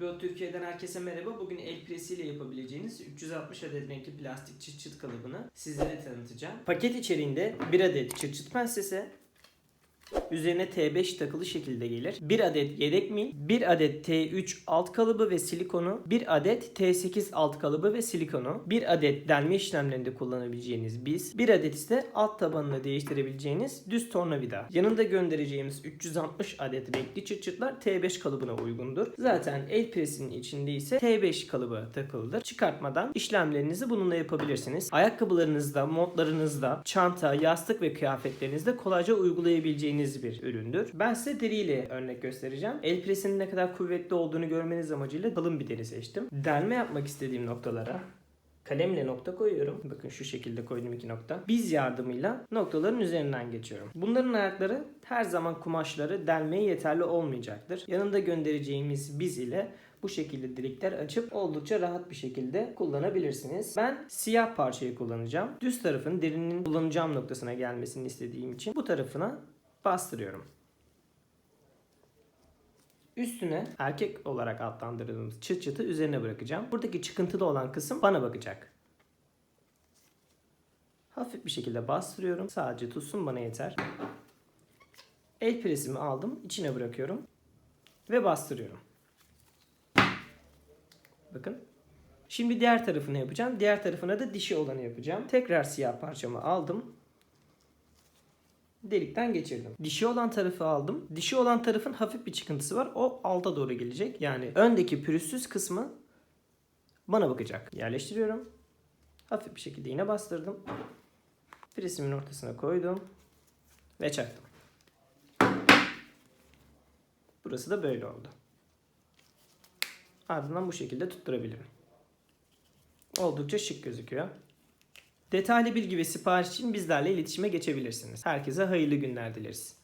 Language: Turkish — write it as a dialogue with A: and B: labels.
A: Hobby Türkiye'den herkese merhaba. Bugün el presiyle yapabileceğiniz 360 adet renkli plastik çıt çıt kalıbını sizlere tanıtacağım. Paket içeriğinde 1 adet çıt çıt pensesi, Üzerine T5 takılı şekilde gelir. 1 adet yedek mil, 1 adet T3 alt kalıbı ve silikonu, 1 adet T8 alt kalıbı ve silikonu, 1 adet delme işlemlerinde kullanabileceğiniz biz, 1 adet ise alt tabanını değiştirebileceğiniz düz tornavida. Yanında göndereceğimiz 360 adet renkli çıt çıtlar T5 kalıbına uygundur. Zaten el presinin içinde ise T5 kalıbı takılıdır. Çıkartmadan işlemlerinizi bununla yapabilirsiniz. Ayakkabılarınızda, montlarınızda, çanta, yastık ve kıyafetlerinizde kolayca uygulayabileceğiniz bir üründür. Ben size deriyle örnek göstereceğim. El presinin ne kadar kuvvetli olduğunu görmeniz amacıyla kalın bir deri seçtim. Delme yapmak istediğim noktalara kalemle nokta koyuyorum. Bakın şu şekilde koydum iki nokta. Biz yardımıyla noktaların üzerinden geçiyorum. Bunların ayakları her zaman kumaşları delmeye yeterli olmayacaktır. Yanında göndereceğimiz biz ile bu şekilde delikler açıp oldukça rahat bir şekilde kullanabilirsiniz. Ben siyah parçayı kullanacağım. Düz tarafın derinin kullanacağım noktasına gelmesini istediğim için bu tarafına bastırıyorum. Üstüne erkek olarak adlandırdığımız çıt çıtı üzerine bırakacağım. Buradaki çıkıntılı olan kısım bana bakacak. Hafif bir şekilde bastırıyorum. Sadece tutsun bana yeter. El presimi aldım. içine bırakıyorum. Ve bastırıyorum. Bakın. Şimdi diğer tarafını yapacağım. Diğer tarafına da dişi olanı yapacağım. Tekrar siyah parçamı aldım delikten geçirdim. Dişi olan tarafı aldım. Dişi olan tarafın hafif bir çıkıntısı var. O alta doğru gelecek. Yani öndeki pürüzsüz kısmı bana bakacak. Yerleştiriyorum. Hafif bir şekilde yine bastırdım. Presimin ortasına koydum. Ve çaktım. Burası da böyle oldu. Ardından bu şekilde tutturabilirim. Oldukça şık gözüküyor. Detaylı bilgi ve sipariş için bizlerle iletişime geçebilirsiniz. Herkese hayırlı günler dileriz.